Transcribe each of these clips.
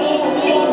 Thank you.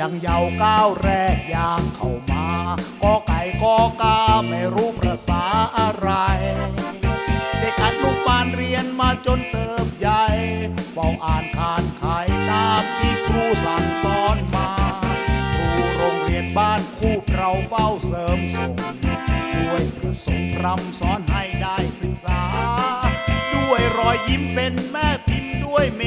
ยังเยาวก้าวแรกย่างเข้ามาก็ไก่ก็กาไม่รู้ประษาอะไรเด็กอนุบาลเรียนมาจนเติบใหญ่เฝ้าอ่านคานไขตามที่ครูสั่งสอนมาครูโรงเรียนบ้านคู่เราเฝ้าเสริมส่งด้วยประสงค์รำสอนให้ได้ศึกษา ด้วยรอยยิ้มเป็นแม่พิมพ์ด้วยเม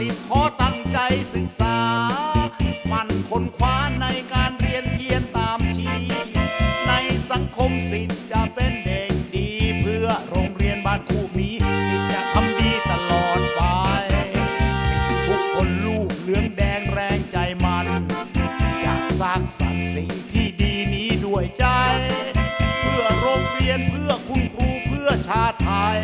สิทธิ์ขอตั้งใจศึกษา มันคนคว้าในการเรียนเพียรตามชี ในสังคมสิทธิ์จะเป็นเด็กดี เพื่อโรงเรียนบ้านคู่มีสิทธิ์จะทำดีตลอดไปสิทธิ์ทุกคนลูกเหลืองแดงแรงใจมันจะสร้างสรรค์สิ่งที่ดีนี้ด้วยใจ เพื่อโรงเรียนเพื่อคุณครูเพื่อชาติไทย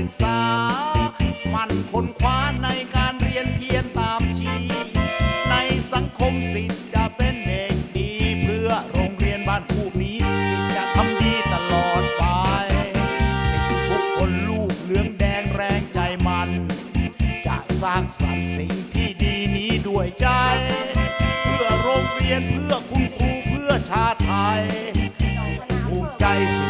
ศึกษา มันคนคว้าในการเรียนเพียรตามชี ในสังคมสิทธิ์จะเป็นเด็กดี เพื่อโรงเรียนบ้านคู่นี้สิทธิ์จะทำดีตลอดไป สิทธิ์ทุกคนลูกเหลืองแดงแรงใจมัน จะสร้างสรรค์สิ่งที่ดีนี้ด้วยใจ เพื่อโรงเรียนเพื่อคุณครูเพื่อชาติไทยภูมิใจสิทธิ์จ